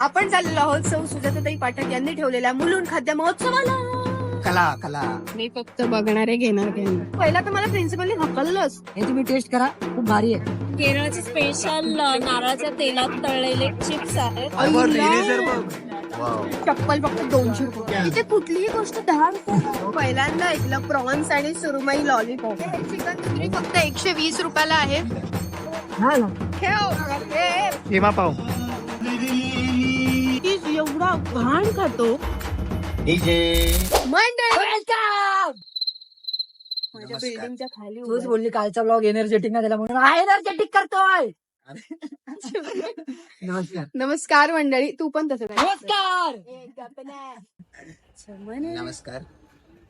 आपण चाललेलो आहोत सौ सुजाताताई पाठक यांनी ठेवलेल्या मुलुंड खाद्य महोत्सवाला. कला कला. मी फक्त बघणारे घेणार घेणार. पहिला तर मला प्रिन्सिपलने हकललंच. हे तुम्ही टेस्ट करा. खूप भारी आहे. केरळचे स्पेशल नारळाच्या तेलात तळलेले चिप्स आहेत. चप्पल फक्त दोनशे रुपये. इथे कुठलीही गोष्ट दहा रुपये. पहिल्यांदा ऐकलं प्रॉन्स आणि सुरमई लॉलीपॉप चिकन तंदुरी फक्त एकशे वीस रुपयाला आहे. हेमा पाव. एवढा घाण खातो. मंडळी माझ्या नमस्कार. बिल्डिंगच्या खाली तूच उभं बोलली कालचा ब्लॉग एनर्जेटिक ना त्याला म्हणून. हा एनर्जेटिक करतोय. नमस्कार. नमस्कार मंडळी तू पण तसं नमस्कार. नमस्कार.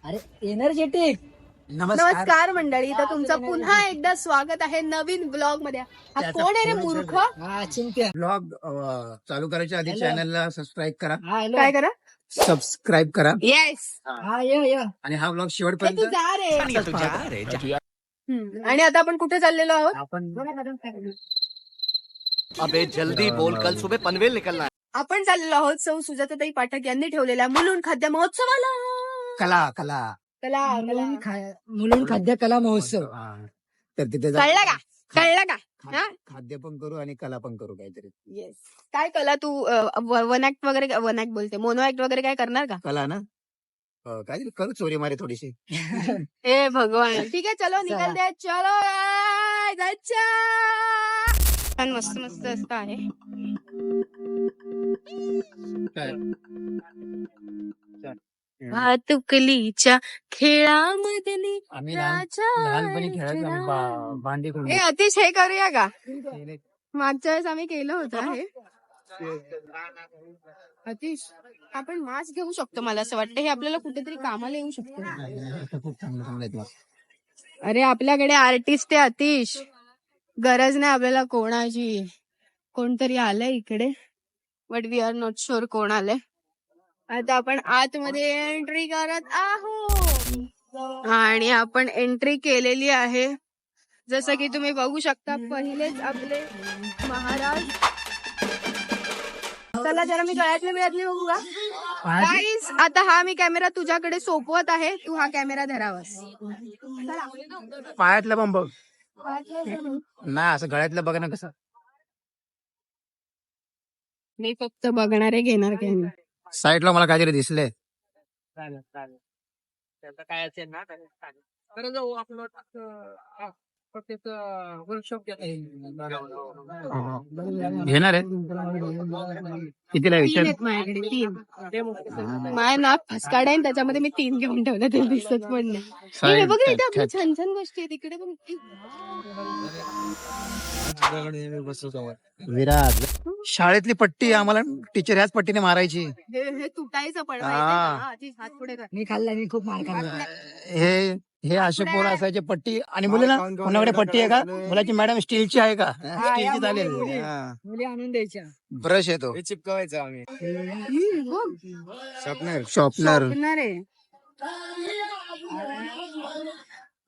अरे एनर्जेटिक नमस्कार. मंडळी तर तुमचं पुन्हा एकदा स्वागत आहे नवीन ब्लॉगमध्ये. हा कोण आहे रे मूर्ख? हा चिंत्या. ब्लॉग चालू करायच्या आधी. चॅनलला सबस्क्राईब करा. काय करा? सबस्क्राईब करा. येस हा. ये ये. आणि हा ब्लॉग तू शेवटपर्यंत जा रे हम्म. आणि आता आपण कुठे चाललेलो आहोत? आपण अबे जल्दी बोल कल सुबह पनवेल निकलना है। आपण चाललेलो आहोत सौ सुजाताताई पाठक यांनी ठेवलेल्या मुलुंड खाद्य महोत्सवाला कला कला. कला मुलुंड खा- मुलुंड खाद्य कला महोत्सव. हा. तर तिथे कळलं का? कळलं का? खा- हा? खाद्य पण करू आणि कला पण करू काहीतरी. येस. काय कला तू वन ऍक्ट वगैरे वन ऍक्ट बोलते. मोनो ऍक्ट वगैरे काय करणार का? कला ना? अं, काहीतरी करू चोरी मारे थोडीशी. हे भगवान. ठीक आहे चलो निकल दे चलो guys, अच्छा! छान मस्त मस्त असं आहे. भातुकलीच्या खेळामधली आम्ही लहान- लहानपणी खेळायचो आम्ही बा- बांधे करून हे अतिश हे करूया का? मागच्या वेळेस आम्ही केलं होतं हे. अतिश आपण मास्क घेऊ शकतो मला असं वाटतं. हे आपल्याला कुठेतरी कामाला येऊ शकतो. खूप चांगलं चांगलं आहे तुला. अरे आपल्याकडे आर्टिस्ट आहे अतिश. गरज नाही आपल्याला कोणाची. कोणतरी आलंय इकडे. But we are not sure कोण आलंय. आता आपण आतमध्ये एंट्री करत आहोत. आणि आपण एंट्री केलेली आहे. जसं की तुम्ही बघू शकता पहिलेच आपले महाराज. चला जरा मी गळ्यातले मिळतले बघू का? Guys, आता हा मी कॅमेरा तुझ्याकडे सोपवत आहे. तू हा कॅमेरा धरावास. पायातलं पण बघ. नाही असं गळ्यातलं बघ ना कसं? मी फक्त बघणारे घेणार कॅमेरा साईडला मला काहीतरी दिसलंय. चालेल चालेल. त्याचं काय असेल ना तर चालेल. बरं जाऊ आपलं वर्कशॉप घेणार आहे. कितीला तीन विचार? आहेत माझ्याकडे तीन. माझ्या ना फसकाड आहे आणि त्याच्यामध्ये मी तीन घेऊन ठेवले ते दिसत पण नाही. हे बघ इथे आपल्या छान छान. गोष्टी आहेत इकडे पण. विराट शाळेतली पट्टी आम्हाला टीचर ह्याच पट्टीने मारायची. हे हे तुटायचं पण हा. माहितीये का? हा, आधी हात पुढे कर. मी खाल्ला मी खूप मार खाल्ला. हे हे असे पोरं असायचे पट्टी. आणि मुलीला कोणाकडे पट्टी आहे का? मुलाची मॅडम स्टीलची आहे का? स्टीलची चालेल मुली. हा. मुली आणून द्यायच्या. ब्रश येतो. चिपकवायचं आम्ही. हम्म, बघ. शॉपनर. शॉपनर. आहे.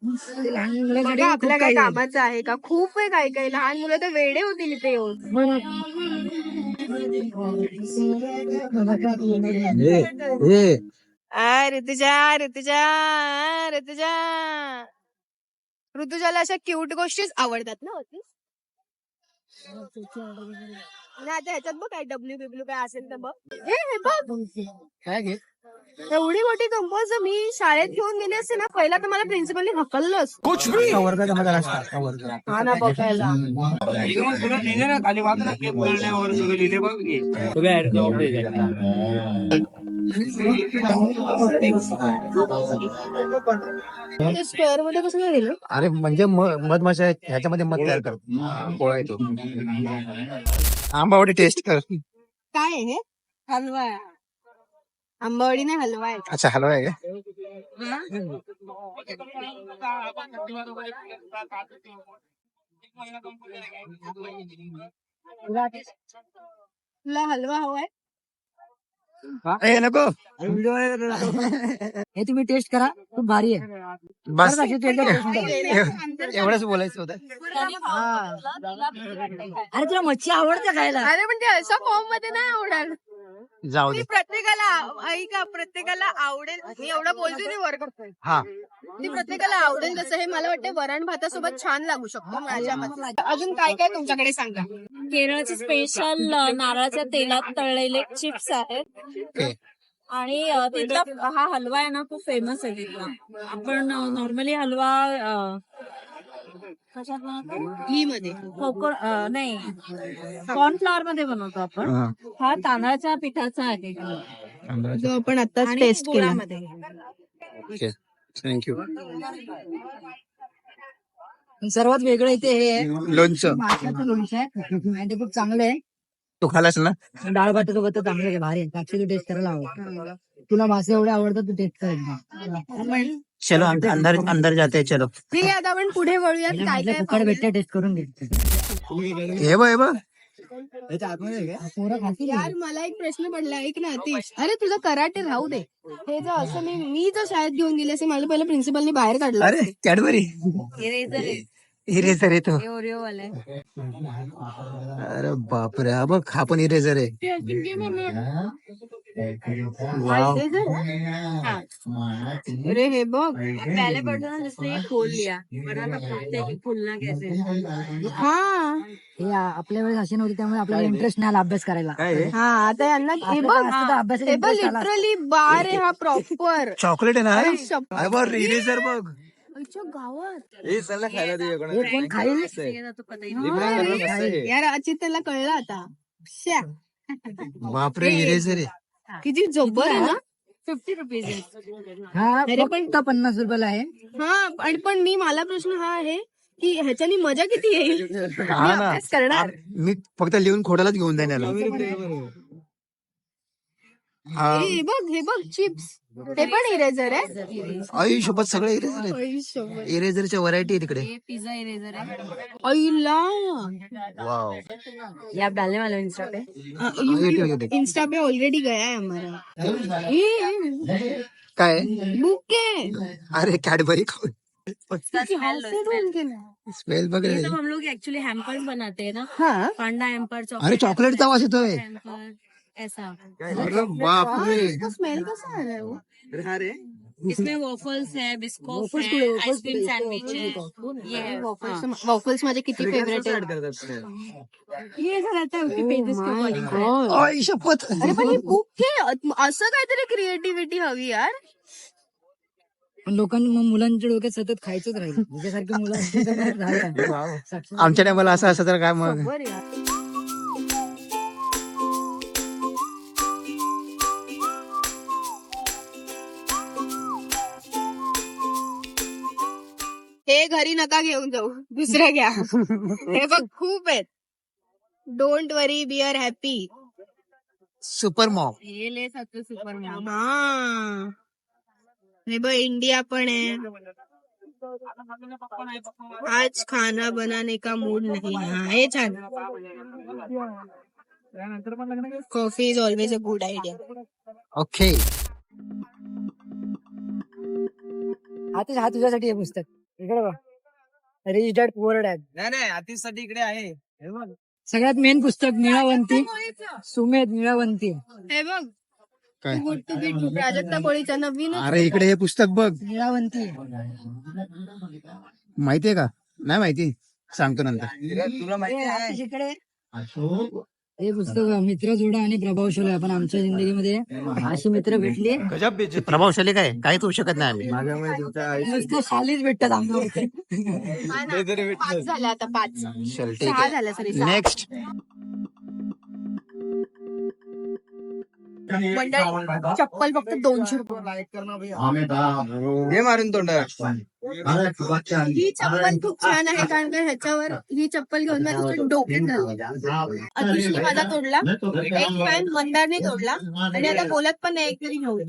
लहान मुलांसाठी बघा खूप आपल्या काय काही आहे. कामाचं आहे का? खूप आहे काय काय लहान मुलं तर वेडे होतील इथे येऊन. आ, ऋतुजा ऋतुजा ऋतुजा. ऋतुजाला अशा क्यूट गोष्टीच आवडतात ना होती नाही आता ह्याच्यात बघ काय डब्ल्यू बिब्ल्यू काय असेल तर बघ. हे हे बघ. काय घे एवढी मोठी कंपोज मी शाळेत घेऊन गेली असते ना पहिला तर मला प्रिन्सिपलने हकललंच. मजा असतात वर्ग हा ना बघायला. की. स्क्वेअरमध्ये कसं काय दिलं अरे म्हणजे म- मधमाशा आहेत, ह्याच्यामध्ये मध तयार करतो पोळा येतो. आंबावडी टेस्ट कर. काय आहे हे? हलवा. आहे. आंबावडी नाही हलवा आहे. अच्छा हलवा आहे का? तुला हलवा हवाय? ए नको. हे तुम्ही टेस्ट करा खूप भारी आहे. बस. खरंच अशी तू एकदा taste करा. एवढंच बोलायचं होतं. अरे तुला मच्छी आवडते खायला. अरे पण ते अशा फॉर्ममध्ये नाही आवडणार जाऊ मी दे. प्रत्येकाला ऐका प्रत्येकाला आवडेल मी एवढं बोलते नाही वर करतोय हा. ती प्रत्येकाला आवडेल तसं हे मला वाटतं वरण भातासोबत छान लागू शकतो माझ्या मते. अजून काय काय तुमच्याकडे सांगा? केरळचे स्पेशल नारळाच्या तेलात तळलेले चिप्स आहेत. ओके. आणि अ, तिथला हा हलवा आहे ना खूप फेमस आहे तिथला. आपण नॉर्मली हलवा अ, घी मध्ये. कोकण अ, नाही. कॉर्नफ्लॉवर मध्ये बनवतो आपण. हा. हा तांदळाच्या पिठाचा आहे जो आपण आता आणि टेस्ट केला. गुळामध्ये. ओके. थँक्यू सर्वात वेगळं इथे हे आहे. लोणचं. माशाचं लोणचं आहे. आणि ते खूप चांगलं आहे. तू खालास ना? डाळ भातासोबत तर चांगलं आहे. भारी आहे. तू टेस्ट करायला हवं. तुला मासे एवढे आवडतात तू टेस्ट कर एकदा. चलो हम अंदर अंदर जाते हैं, चलो. ठीक आहे आता आपण पुढे वळूयात काय म्हटलं काय फुकट भेटते टेस्ट करून घे. हे बघ हे यार मला एक प्रश्न पडला ऐक ना अतिश अरे तुझं कराटे राहू दे. हे जर असं मी मी जर शाळेत घेऊन गेले असे मला पहिलं प्रिन्सिपलनी बाहेर काढलं अरे कॅडबरी इरेझर येतो अरे बापरे हा बघ हा पण इरेझर आहे. अरे हे बघ पहले पढ़ते ना जिसने ये खोल लिया. वरना तो हैं कि खुलना कैसे? है। हा. हे आ- आपल्या वेळेस असे नव्हते त्यामुळे आपल्याला इंटरेस्ट नाही आला अभ्यास करायला. हा आता यांना हे बघ हे. आला. लिटरली बार आहे हा प्रॉपर चॉकलेट आहे ना? अरे बघ इरेझर बघ. गावात. हे कोण खाईल? ये तो पता ही नहीं हा रे. यार अचित त्याला कळलं आता. श्या. बापरे इरेझर आहे. किती जबर आहे ना? फिफ्टी रुपीज है हा अरे पण- फक्त पन्नास रुपयाला आहे. हा आणि पण मी मला प्रश्न हा आहे की ह्याच्यानी मजा किती येईल? मी हा ना. अभ्यास करणार. मी फक्त लिहून खोडालाच घेऊन जाईन याला. हा हे बघ हे बघ चिप्स. हे पण इरेझर आहे? आई सोबत सगळे इरेझर आहेत. आई शपथ. इरेझरच्या व्हरायटी आहे तिकडे. पिज्जा इरेजर है आईला वाव ये आप डालने वाले हो इंस्टा पे इंस्टा पे ऑलरेडी गया है हमारा ये काय? बुके अरे कॅडबरी खाऊन. हाँ स्मेल ये तो हम लोग एक्चुअली हैम्पर्स बनाते हैं ना. हाँ. पांडा हैम्पर अरे चॉकलेटचा वास येतोय. हैम्पर ऐसा। अरे बापरे इसका स्मेल कैसा आ रहा है वो इसमें वॉफल्स है बिस्कोफ है आइसक्रीम सैंडविच है ये है। वॉफल्स वॉफल्स माझे किती फेवरेट आहे ये ऐसा रहता है उसके पेजेस के अकॉर्डिंग आई शपथ। अरे पण ही बुके असं काहीतरी क्रिएटिव्हिटी हवी यार। लोकांनी मग मुलांच्या डोक्यात सतत खायचंच राहील. आमच्या टायमाला असं असं तर काय मग? बर यार. हे घरी नका घेऊन जाऊ. दुसरं घ्या. हे बघ खूप आहेत. Don't worry be are happy super mom ये ले सकते हो. सुपर मॉम हा हे बघ इंडिया पण आहे. आज खाना बनाने का मूड नहीं. हा हे छान. Coffee is always a good idea okay हा तुझ्या- हा तुझ्यासाठी हे पुस्तक. इकडे बघ. रिच डॅड पुअर डॅड नाही नाही आतिशसाठी इकडे आहे. हे बघ. सगळ्यात मेन पुस्तक निळावंती. सुमेध निळावंती. हे बघ. काय? प्राजक्ता कोळीचा नवीन अरे इकडे हे पुस्तक बघ. निळावंती. माहितीये का? नाही माहिती? सांगतो नंतर. तुला माहिती इकडे. हे पुस्तक मित्र जोडा आणि प्रभावशाली आपण आमच्या जिंदगीमध्ये अशी मित्र भेटली. प्रभावशाली काय? काही होऊ शकत नाही आम्ही. नुसतं शालीच भेटतात आमच्या पाच झाले आता पाच. सहा सॉरी नेक्स्ट मंडळी चप्पल फक्त दोनशे रुपये. हे मारून तोंड ही चप्पल खूप छान आहे कारण का ह्याच्यावर ही चप्पल घेऊन मी नुसतं डोक्यात अतिशय माझा तोडला. एक पॅन मंदारने तोडला. आणि आता बोलत पण नाही एक तरी घेऊन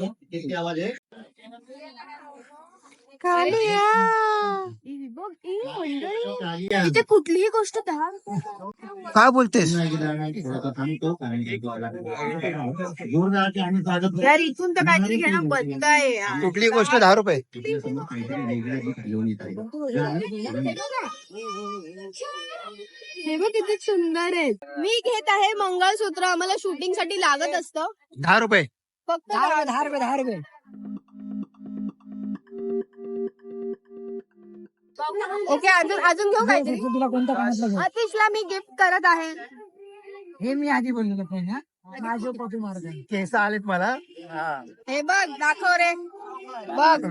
ई, मंडळी. इथे कुठलीही गोष्ट दहा काय बोलतेस? यार इथून तर काहीतरी घेणं बंद आहे. यार. कुठली गोष्ट दहा रुपये? हे बघ किती सुंदर आहे मी घेत आहे मंगळसूत्र. आम्हाला शूटिंगसाठी लागत असतं. दहा रुपये. फक्त दहा रुपये दहा रुपये दहा रुपये. ओके अजून अजून घेऊ काहीतरी तुला कोणत्या घ्यायचं? अतिशला मी गिफ्ट करत आहे. हे मी आधी बोललो होतो ना माझ्या कॉपी मारत आहे. केस आलेत मला. हे. बघ दाखव रे. बघ.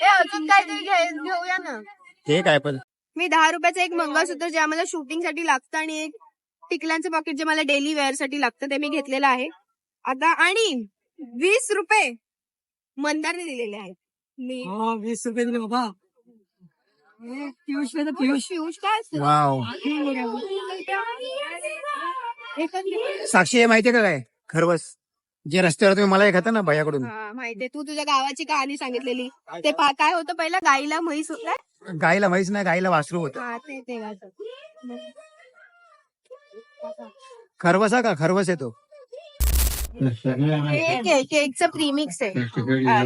हे अजून काहीतरी घे- घेऊया ना. ते काय पण. मी दहा रुपयाचं एक मंगळसूत्र जे आम्हाला शूटिंगसाठी लागतं आणि एक टिकल्यांचं पॉकेट जे मला डेली वेअरसाठी लागतं ते मी घेतलेलं आहे. आता आणि वीस रुपये. मंदारने दिलेले आहेत. मी हो वीस रुपये दिले बाबा. हे पियुष पियुष पियुष काय असतं? वाव. साक्षी हे माहितीये का काय? खरवस. जे रस्त्यावर तुम्ही मला एक ना भैयाकडून. हा माहितीये. तू तुझ्या गावाची कहाणी सांगितलेली. ते पा- काय होतं पहिलं? गाईला म्हैस होत? गाईला म्हैस नाही गाईला वासरू होतं. हा ते. खरवसा का? खरवस येतो हे केकचं प्रीमिक्स आहे हा.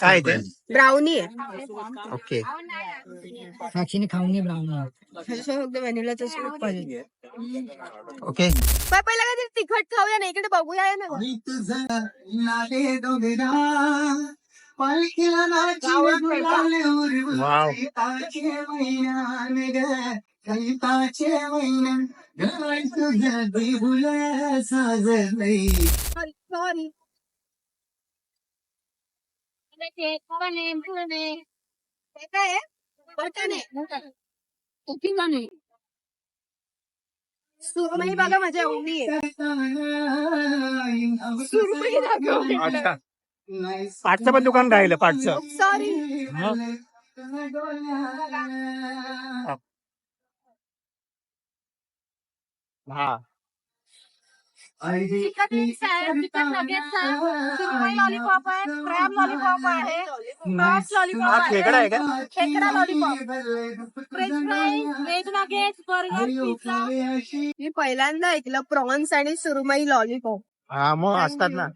काय ते ब्राउनी आहे ओके साक्षीने खाऊन घे ह्याच्याशिवाय फक्त व्हॅनिलाचं सूप पाहिजे ओके पण पहिला काहीतरी तिखट खाऊया ना इकडे बघूया ना वाव सॉरी हे काय आहे? वाटाणे. उपिंगाणे. सुरमई बघा माझ्या एवढी आहे सुरमई दाखव अच्छा पाटचं पण दुकान राहिलं पाटचं सॉरी हा? चिकन विंग्स आहे चिकन नगेट्स आहे सुरमई लॉलीपॉप आहे क्रॅब लॉलीपॉप आहे प्रॉन्स हा लॉलीपॉप खेकडा आहे का? खेकडा lollipop french fries veg nuggets burger pizza मी पहिल्यांदा ऐकलं प्रॉन्स आणि सुरमई लॉलीपॉप हा मग असतात ना.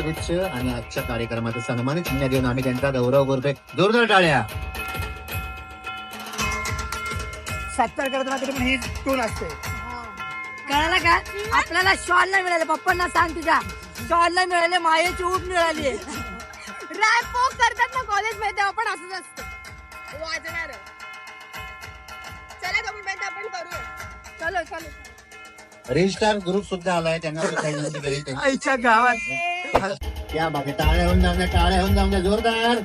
गुच्छ आणि आजच्या कार्यक्रमाचा सन्मानित चिन्ह देऊन आम्ही त्यांचा गौरव करतोय. जोरदार टाळ्या. सत्तर करत तरी पण हे टोन असते. कळालं का? आपल्याला शॉल नाही मिळाले. पप्पांना सांग तुझ्या. शॉल नाही मिळाले मायेची ऊब मिळाली. रॅप वॉक करतात ना कॉलेजमध्ये तेव्हा पण असंच असतं आपण करूया चलो चलो. रेजिस्टार ग्रुप सुद्धा आलाय त्यांना काही. आईच्या गावात. त्या बागे टाळ्या होऊन जाऊन द्या टाळ्या होऊन जाऊन द्या जोरदार.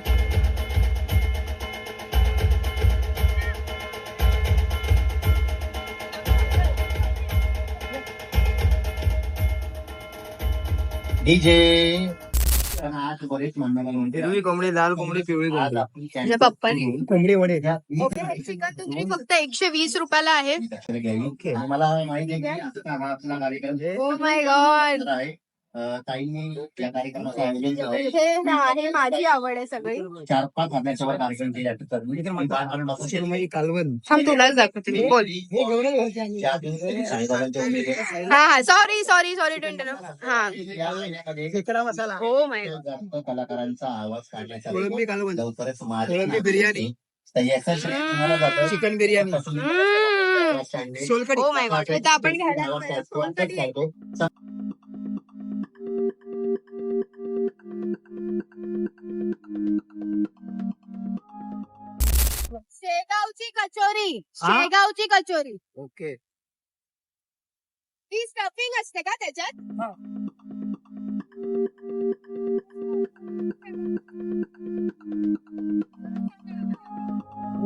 डीजे. हिरवी कोंबडी लाल कोंबडी पिवळी कोंबडी. माझ्या पप्पानी कोंबडी वडे ओके चिकन तुमची फक्त एकशे वीस रुपयाला आहे. मला माहिती आहे की आपला कार्यक्रम माय गॉड आहे. ताईंनी या कार्यक्रमाचं आयोजन केलं. हे ना हे माझी आवड आहे सगळी. चार पाच हजारच्या कार्यक्रम केले आहेत. तर मी ते बाळाला नको शिकवू. शिरमई कालवण. थांब तुलाच दाखवते. मी. बोल. त्या दिवशी साईबाबांच्या उमेदीत हा हा sorry sorry sorry to interrupt हा. या महिन्यामध्ये खेकडा मसाला. हो माय जास्त कलाकारांचा आवाज कोळंबी biryani. Chicken biryani. Solkadhi my god आता आपण शेगावची कचोरी हा? शेगावची कचोरी. ओके. ही स्टफिंग असते का त्याच्यात?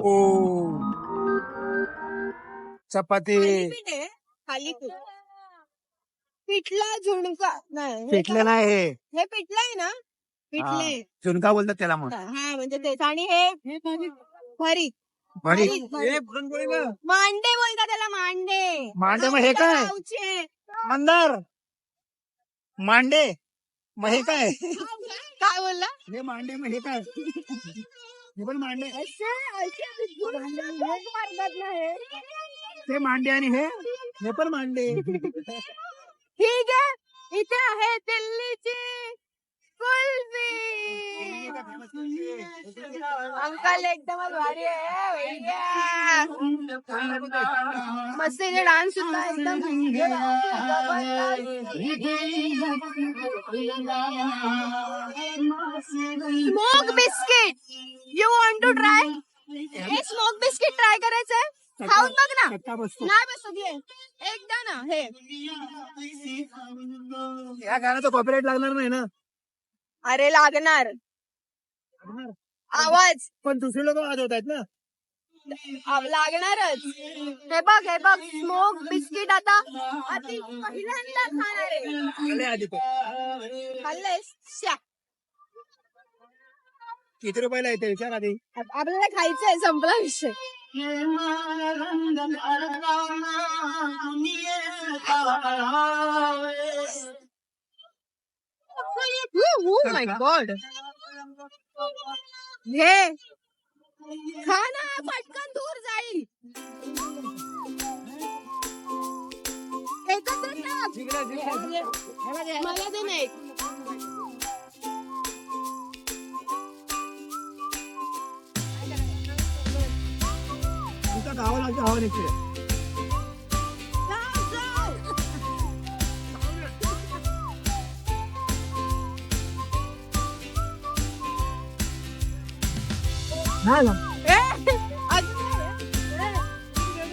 ओ. चपाती. थालीपीठ आहे थालीपीठ. पिठला झुणका नाही हे पिठले? नाही हे. हे पिठलंय ना? पिठले. झुणका बोलतात त्याला मग. हा म्हणजे तेच. आणि हे भरीत भरी मांडे बोलतात त्याला मांडे. मांडे मग हे आमच्या काय? गावचे. मंदार. मांडे. मग हे काय? काय बोलला? हे मांडे मग हे काय? हे पण मांडे. हे. ते मांडे आणि हे. हे पण मांडे. ठीक आहे इथे आहे दिल्लीची कुल्फी अंकल एकदमच भारी आहे भैया. मस्त इथे डान्स सुद्धा एकदम। Smoke biscuit. You want to try हे स्मोक बिस्किट ट्राय करायचंय खाऊन बघ ना. चटका बसतो. नाही बसत ये. एकदा ना हे. या गाण्याचं कॉपीराईट लागणार नाही ना? अरे लागणार. आवाज. पण दुसरे लोक वाजवत आहेत ना लागणारच. हे बघ हे बघ. स्मोक बिस्किट आता अति पहिल्यांदा खाणार आहे. आले आधी. खाल्लेस श्या. किती रुपयाला येते विचार आधी. आप- आपल्याला खायचंय संपला विषय. माय गॉड घे खा ना पटकन दूर जाईल एकत्र टाक. मला दे नाही तुमचा गावाला गावा निघते जाऊ, जाऊ. ए, अजून नाही, ए.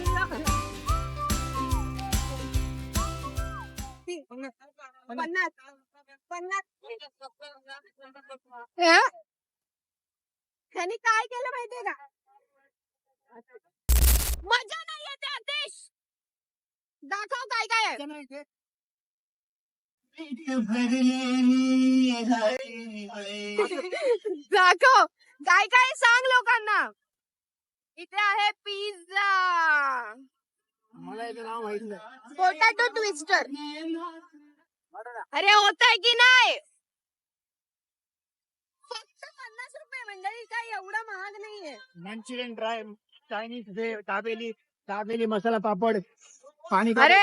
पन्नास पन्नास ए? त्यांनी काय केलं माहितीये का मजा नाही येते आदेश दाखव काय काय आहे? दाखव. काय काय आहे सांग लोकांना? इथे आहे पिझ्झा मला याचं नाव माहीत नाही. पोटॅटो ट्विस्टर अरे होत आहे की नाही? फक्त पन्नास रुपये मंडळी काय एवढा महाग नाहीये. मंचुरियन ड्राय चायनीज हे दाबेली दाबेली मसाला पापड पाणी अरे.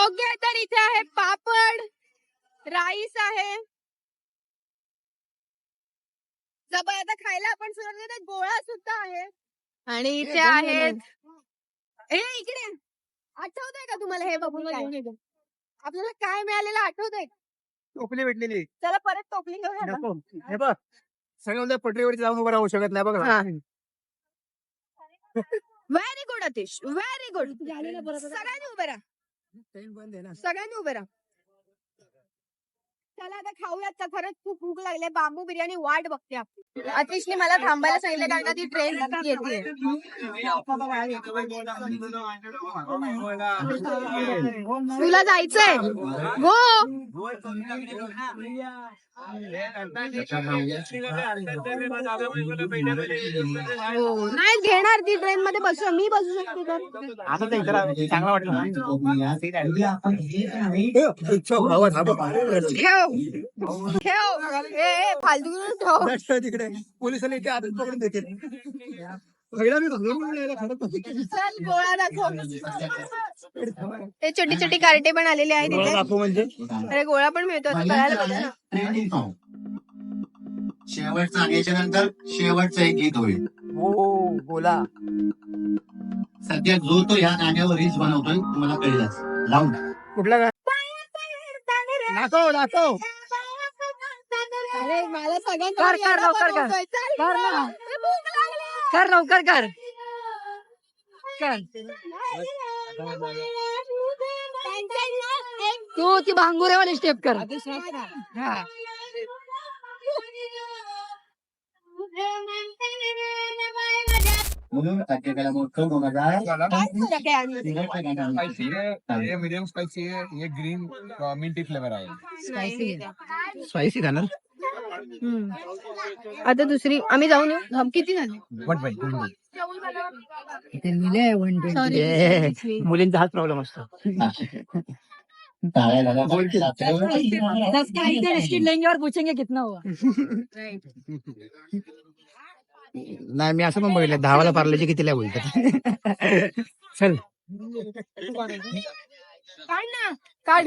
ओके तर इथे आहे पापड राईस आहे. जबर आता खायला आपण सुरुवात केली, गोळा सुद्धा आहे. आणि इथे आहेत ए इकडे आठवतंय का तुम्हाला हे बघून काय? आपल्याला काय मिळालेलं आठवतंय? टोपली भेटलेली चला परत टोपली घेऊया ना. नको. हे बघ. सगळं उद्या पटरीवरती जाऊन उभं राहू शकत नाही. बघ हा. Very good Atish very good सगळ्यांनी उभे राहा. ट्रेन बंद आहे ना. सगळ्यांनी उभे राहा. चला आता खाऊयात का खरंच खूप भूक लागली बांबू बिर्याणी वाट बघते आपली. अतिशने मला थांबायला सांगितलं कारण का ती. ट्रेन येते तुला जायचंय. गो नाही घेणार ती ट्रेन मध्ये बसू मी बसू शकते तर आता ते जरा चांगला वाटलं ठेव. ठेव. ए ए, फालतू ठेव. तिकडे. पोलिसांनी इथे आधीच पकडून देतील. ते छोटी छोटी कार्टे पण आलेली आहेत म्हणजे. अरे गोळा पण मिळतो शेवटचं आणि याच्यानंतर शेवटचं एक गीत होईल. हो बोला. सध्या जो तो या गाण्यावर रील्स बनवतोय तुम्हाला कळलंच. लावून. कुठला दाखव दाखव. अरे मला सगळ्यांना कर, कर, एवढा लवकर कर. बनवतोय. चल कर ना. ना. ए, भूक लागली. कर लवकर कर कर तू ती भांगुरेवाली स्टेप कर हा म्हणून राज्यकला महोत्सव दोन हजार काय फरक आहे आणि? ये मीडियम स्पाइसी है ये ग्रीन मिंटी फ्लेवर आहे नाही. स्पायसी खाणार हम्म. आता दुसरी आम्ही जाऊन येऊ हम किती झाले? वन लिहिलंय. Sorry. मुलींचा हाच प्रॉब्लेम असतो. टाळ्या झाल्या दस का इतने बिस्किट लेंगे और पूछेंगे कितना हुआ. नाही मी असं पण बघितलं दहावाला पार्लेजी कितीला बोलतात? चल. काढ ना. काढ.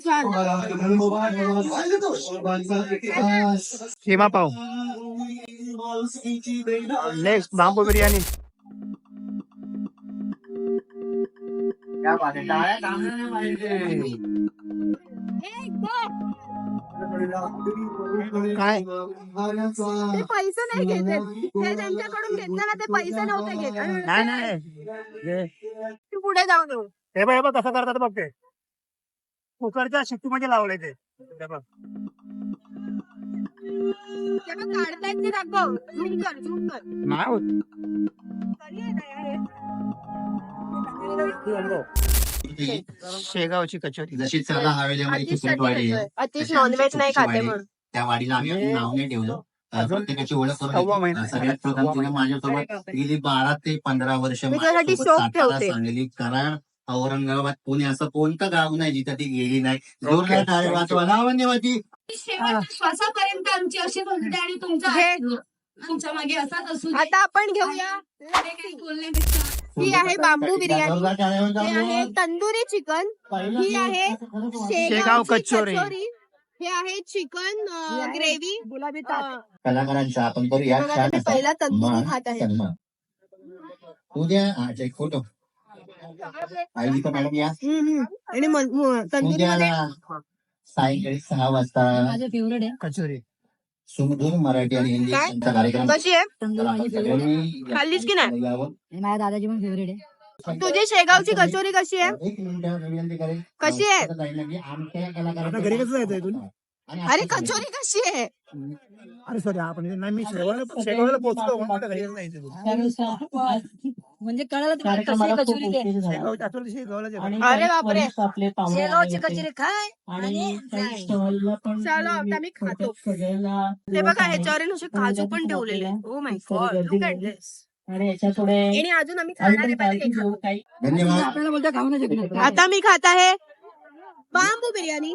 छान सीमा पाव नेक्स्ट बांबू बिर्याणी काय ते पैसे नाही घेत ते त्यांच्याकडून घेतलं ना ते पैसे नव्हते घेत आणि नाही नाही तू पुढे जाऊ देऊ हे बघ हे बघ कसं करतात बघ ते कुकरच्या शिट्टीमध्ये लावलंय ते हे बघ. ते बघ काढतायत ते दाखव झूम कर झूम कर नाही होत. कधी आहे ना यार हे? शेगावची कचोरी जशी चला हवेलीमध्ये अतिश चिकटवाडी आहे अतिश नॉनव्हेज नाही खाते म्हणून त्या वाडीला आम्ही नाव नाही ठेवलं अं, प्रत्येकाची ओळख करून सव्वा घेतली. महिना. अं, सगळ्यात प्रथम तिने माझ्यासोबत गेली बारा ते पंधरा वर्ष मी त्यासाठी माझ्यासोबत शोक सातारा, ठेवते. सांगली कराड औरंगाबाद पुणे असं कोणतं गाव नाही जिथं ती गेली नाही. जोरदार टाळ्या वाजवा लावण्यवती श्वासापर्यंत आमची अशी होते आणि तुमचा हे आमच्या मागे असाच असू दे. आता आपण घेऊया पुढे काही बोलण्यापेक्षा ही आहे बांबू बिर्याणी. जोरदार टाळ्या वाजवा. हे आहे तंदुरी चिकन. ही आहे शेगाव शेगाव कचोरी. कचोरी. हे आहे चिकन ग्रेव्ही. गुलाबी कलाकारांचा आपण करूया. छान असा पहिला तंदुरी मान खात आहे. सन्मान. उद्या अच्छा एक फोटो तर मॅडम या हम्म, हम्म. आणि सायंकाळी सहा वाजता माझं फेवरेट आहे. कचोरी. सुमधूर मराठी आणि हिंदी काय? यांचा कार्यक्रम. कशी आहे? तंदूर सगळ्यांनी खाल्लीस की नाही? यावं. माझ्या दादाची पण फेवरेट आहे. तुझी शेगावची कचोरी कशी आहे? एक मिनिट कशी आहे? आमच्या आता घरी कसं जायचं इथून? अरे कचोरी कशी आहे? अरे सॉरी आपण नाही मी शेगावला शेगावला पोहोचलो आता घरी जायचं इथून. म्हणजे कळालं तुम्हाला कशी कचोरी ते? शेगावच्या आठवड्या दिवशी शेगावला जेवण. अरे बापरे. शेगावची कचोरी खाय आणि जाय. चलो आता मी खातो. ते बघा ह्याच्यावर काजू पण ठेवलेले. ओ my god look at this आणि अजून आम्ही खाणार आहे पहिले हे खाऊ. धन्यवाद. आपल्याला बोलतो खाऊ नाही शकणार आता मी खात आहे बांबू बिर्याणी.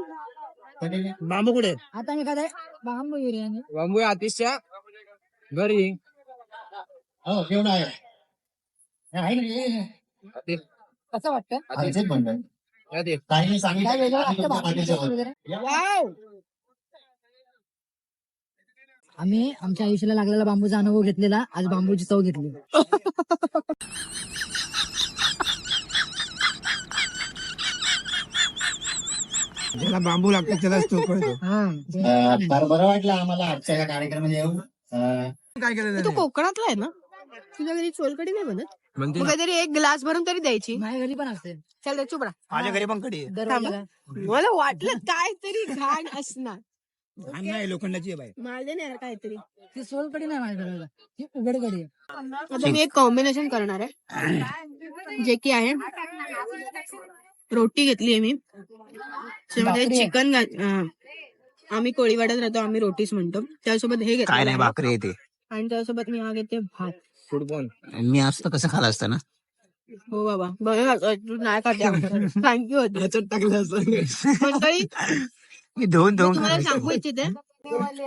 बांबू कुठे? आता मी खात आहे बांबू बिर्याणी. बांबू आतिशच्या घरी हो केवढा आहे? कसं वाटतं? आमचेच मंडळ ते काही काय सांगितलं वेगळं आम्ही वाटतं. वगैरे? आमच्या आयुष्याला लागलेला बांबूचा अनुभव घेतलेला. आज बांबूची चव घेतली. ज्याला बांबू लागतात त्यालाच तो कळतो. अं, फार बरं वाटलं आम्हाला आजच्या या कार्यक्रमात येऊन. अं, काय केलं तू कोकणातला आहे ना? तुझ्या घरी सोलकडी नाही बनत? मग काहीतरी एक ग्लास भरून तरी द्यायची. माझ्या घरी पण असते. चल चुप राहा. माझ्या घरी पण कडी आहे. दरवाजाला मला वाटलं काहीतरी घाण असणार. घाण नाही लोखंडाची आहे बाई. माझे नाही यार काहीतरी. ती सोलकडी नाही माझ्या घराला. ती उघडकडी आहे. आता मी एक कॉम्बिनेशन करणार आहे. जे की आहे. रोटी घेतली आहे मी. त्याच्यामध्ये भाकरी आहे. चिकन आम्ही कोळीवाड्यात राहतो आम्ही रोटीच म्हणतो. त्यासोबत हे काय नाही घेतलं भाकरी येते आणि त्यासोबत मी हा घेते भात. फुटबॉल मी असतं कसं खाला असतं ना? हो बाबा. बरं तू नाही खाते थँक्यू होते. टाकलं असतं मंडळी मी धुवून मी धुवून तुम्हाला. सांगू इच्छिते.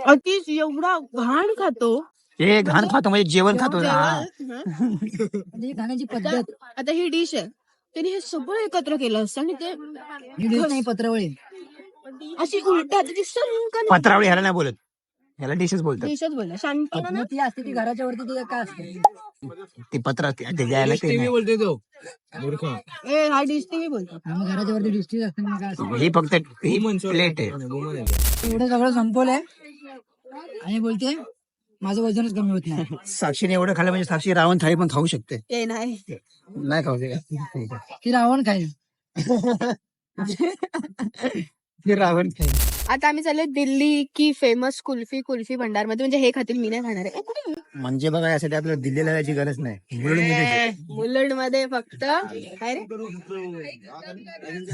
अतिश एवढा घाण खातो. हे घाण खातो म्हणजे जेवण खातो ना. हा. जेव्हा- म्हणजे ही पद्धत. आता ही डिश आहे. त्यांनी हे सगळं एकत्र केलं असतं आणि ते ही नाही पत्रवळी. अशी उलट त्याची सनकन पत्रावळी ह्याला नाही बोलत. ह्याला डिशेस बोलतात. डिशच बोलला शांतपणा ना. ती असते ती घराच्या वरती ती काय असते? ती पत्र असते. ते द्यायला ते नाही. बोलते तो. मूर्ख. ए हा डिश टीव्ही बोलतो मग घराच्या वरती असते मग काय असते? ही फक्त ही प्लेट आहे. एवढं सगळं संपवलंय. आणि बोलते माझं वजनच कमी होत नाही. साक्षीने एवढं खाल्लं म्हणजे साक्षी रावण थाळी पण खाऊ शकते. ए नाही. नाही खाऊ शकत. की रावण खाईल. रावण खाईल आता आम्ही चाललोय दिल्ली की फेमस कुल्फी कुल्फी भंडारमध्ये म्हणजे हे खातील मी नाही खाणार आहे? म्हणजे बघा यासाठी आपल्याला दिल्लीला जायची गरज नाही. मुलुंडमध्ये ए, मुलुंडमध्ये फक्त काय रे?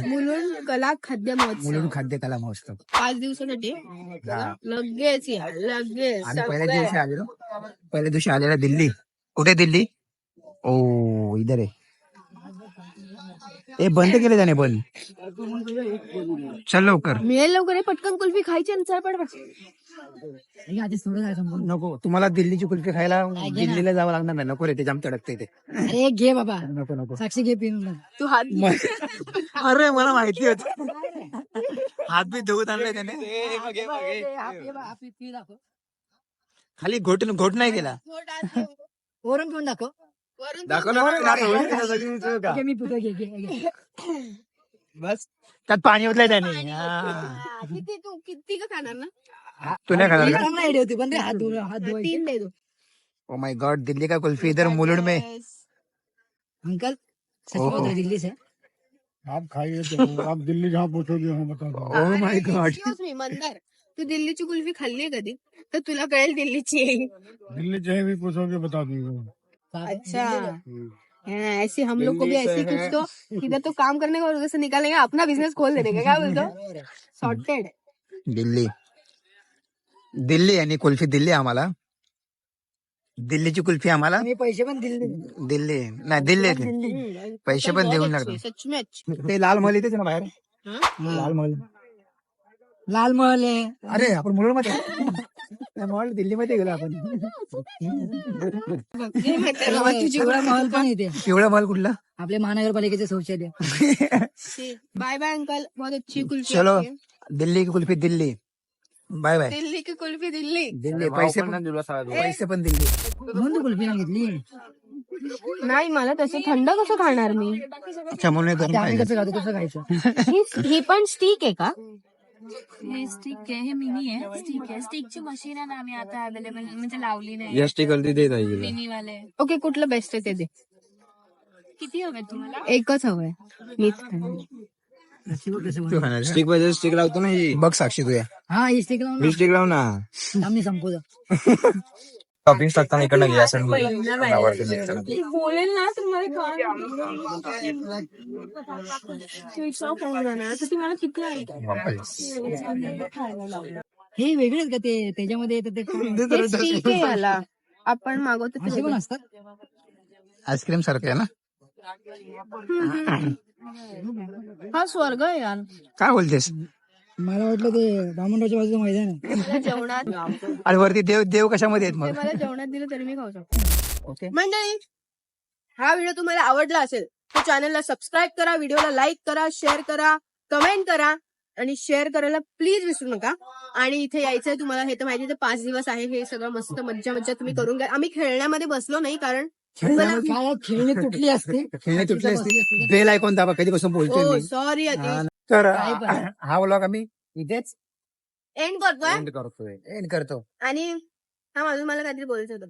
मुलुंड कला खाद्य महोत्सव. मुलुंड खाद्य कला महोत्सव. पाच दिवसासाठी? हा. लगेच या लगेच. आम्ही पहिल्या. दिवशी आलेलो. पहिल्या दिवशी आलेला दिल्ली. कुठे दिल्ली? ओ इधर आहे. ए बंद केले त्याने बंद चल लवकर. मिळेल लवकर हे पटकन कुल्फी खायची आणि चल. हे थोडं काय नको तुम्हाला दिल्लीची कुल्फी खायला दिल्लीला जावं लागणार नाही. नको रे ते जाम तडकते ते. अरे घे बाबा. नको नको. साक्षी घे पिऊन तू हात अरे मला माहिती होत. हात बी धुवत आणले त्याने. खाली घोट घोट नाही गेला वरून पिऊन दाखव. दाखव ना बरं. घे मी पितो घे घे घे. बस. त्यात पाणी ओतलंय त्याने. हा. हा, किती तू किती का खाणार ना? तू नाही खाणार का? चांगली idea होती पण रे हात धुवून हात धुवायचे. तीन दे दो ओ माय गॉड दिल्ली का कुल्फी? इधर मुलुंड में. अंकल सच ओहो. बोल रहे दिल्ली से? आप खाइए तो आप दिल्ली जहाँ पूछोगे हम बता दो ओ माय गॉड मी मंदार. तू दिल्लीची कुल्फी खाल्ली आहे कधी? तर तुला कळेल दिल्लीची. आहे. दिल्ली चाहे भी पूछोगे बता दूँगा। अच्छा। हाँ, ऐसे हम लोग को भी ऐसे कुछ तो इधर तो काम करने का और उधर से निकालेंगे अपना बिज़नेस खोल देने का क्या बोलतो सॉर्टेड दिल्ली। दिल्ली आणि कुल्फी दिल्ली आम्हाला दिल्लीची कुल्फी आम्हाला पैसे पण दिल्ली। दिल्ली नाही दिल्ली। पैसे पण में अच्छी ते लाल महल इथेच ना बाहेर लाल महल। लाल महल। अरे आपण मुलुंड मध्ये महल दिल्लीमध्ये गेलो आपण. हे पण येते पिवळा महल कुठला? आपले महानगरपालिकेचे शौचालय. Bye bye uncle. बहुत अच्छी कुल्फी चलो. आपकी. दिल्ली की कुल्फी दिल्ली. Bye bye. दिल्ली की कुल्फी दिल्ली. दिल्ली. पैसे पण पैसे पण दिल्ली. म्हणून कुल्फी नाही घेतली नाही मला तसं थंड कसं खाणार मी? अच्छा म्हणून हे गरम आम्ही पाहिजे. कसं खातो तसं खायचं. ही ही पण स्टिक आहे का? हे स्टिक आहे हे मिनी आहे स्टिक आहे स्टिकची मशीन आहे ना आम्ही आता अवेलेबल म्हणजे लावली नाही यस गलती दे जाएगी मिनी वाले। ओके कुठलं बेस्ट आहे ते दे। किती हवे तुम्हाला एकच हवंय मीच खाणार. स्टिक पाहिजे स्टिक लावतो ना ही बघ साक्षी तुया हा। ही स्टिक लावून स्टिक लाव ना। आम्ही संपवतो टॉपिंग टाकताना इकडनं घ्या बोलेल ना तर मला तुम्हाला किती हे वेगळेच का ते? त्याच्यामध्ये येतं ते? हे आपण मागवतो ते असे पण. असतात? आईस्क्रीम सारखं आहे ना? हा स्वर्ग आहे यार. काय बोलतेस? मला वाटलं ते बामणरावच्या बाजूचं मैदान आहे. मला जेवणात आणि वरती देव देव कशामध्ये आहेत ते मग मला जेवणात दिलं तरी मी खाऊ शकतो. ओके. मंडळी हा व्हिडिओ तुम्हाला आवडला असेल तर चॅनलला सबस्क्राईब करा व्हिडिओला लाईक करा शेअर करा कमेंट करा आणि शेअर करायला प्लीज विसरू नका. आणि इथे यायचंय तुम्हाला हे तर माहिती आहे, पाच दिवस आहे हे सगळं मस्त मज्जा मज्जा तुम्ही करून घ्या. आम्ही खेळण्यामध्ये बसलो नाही कारण मला- काय खेळणी तुटली असते खेळणे तुटले असते बेल ऐकून दाबा कधीपासून बोलतोय हो मी? सॉरी हा, तर काय. हा व्लॉग आम्ही इथेच एंड करतोय? करतोय. एंड करतो. आणि हा अजून मला काहीतरी बोलायचं होतं?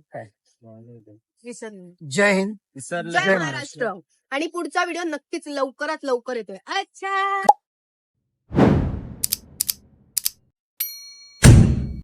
विसरले. जय हिंद. जय महाराष्ट्र. आणि पुढचा व्हिडिओ नक्कीच लवकरात लवकर येतोय. अच्छा!